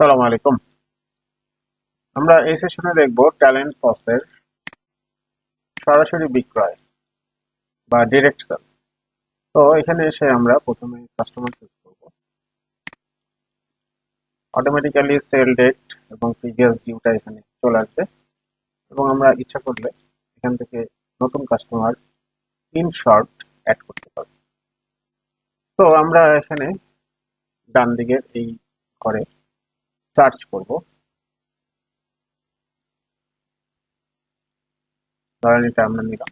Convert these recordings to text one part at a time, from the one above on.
আসসালামু আলাইকুম। আমরা এই সেশনে দেখব ট্যালেন্ট পসের সরাসরি বিক্রয় বা ডিরেক্ট সেল তো এখানে এসে আমরা প্রথমে কাস্টমার চুজ করব। অটোমেটিক্যালি সেল ডেট এবং প্রিভিয়াস ডিউটা এখানে চলে আসবে এবং আমরা ইচ্ছা করলে এখান থেকে নতুন কাস্টমার ইন শর্ট অ্যাড করতে পারব। তো আমরা এখানে ডান দিকের এই ঘরে সার্চ করব। ধরেন এটা আমরা নিলাম।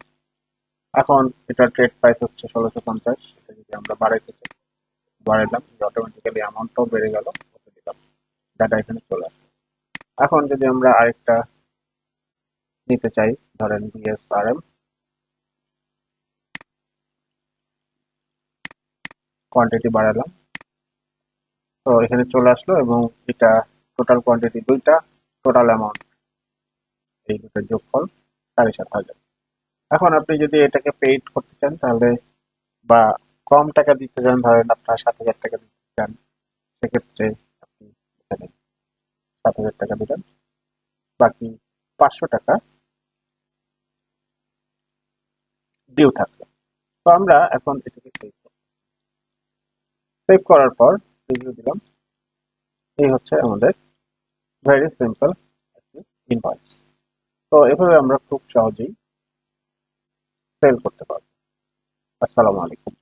এখন এটা ট্রেড প্রাইস হচ্ছে ষোলোশো পঞ্চাশ, এটা যদি আমরা বাড়াইতে চাই, বাড়াইলাম অটোমেটিক্যালি অ্যামাউন্টটাও বেড়ে গেল দিলাম ডাটা এখানে চলে আসবে এখন যদি আমরা আরেকটা নিতে চাই, ধরেন বিএসআরএম কোয়ান্টিটি বাড়ালাম তো এখানে চলে আসলো এবং এটা টোটাল কোয়ান্টিটি দুইটা টোটাল অ্যামাউন্ট এই দুটোর যোগফল সাড়ে সাত হাজার। এখন আপনি যদি এটাকে পেইড করতে চান তাহলে বা কম টাকা দিতে চান, ধরেন আপনার সাত হাজার টাকা দিতে চান, সেক্ষেত্রে আপনি এখানে সাত হাজার টাকা দিলেন। বাকি পাঁচশো টাকা ডিউ থাকবে তো আমরা এখন এটাকে সেভ করব। সেভ করার পর রিভিউ দিলাম। এই হচ্ছে আমাদের ভেরি সিম্পল একটি ইনভয়েস তো এভাবে আমরা খুব সহজেই সেল করতে পারব। আসসালামু আলাইকুম।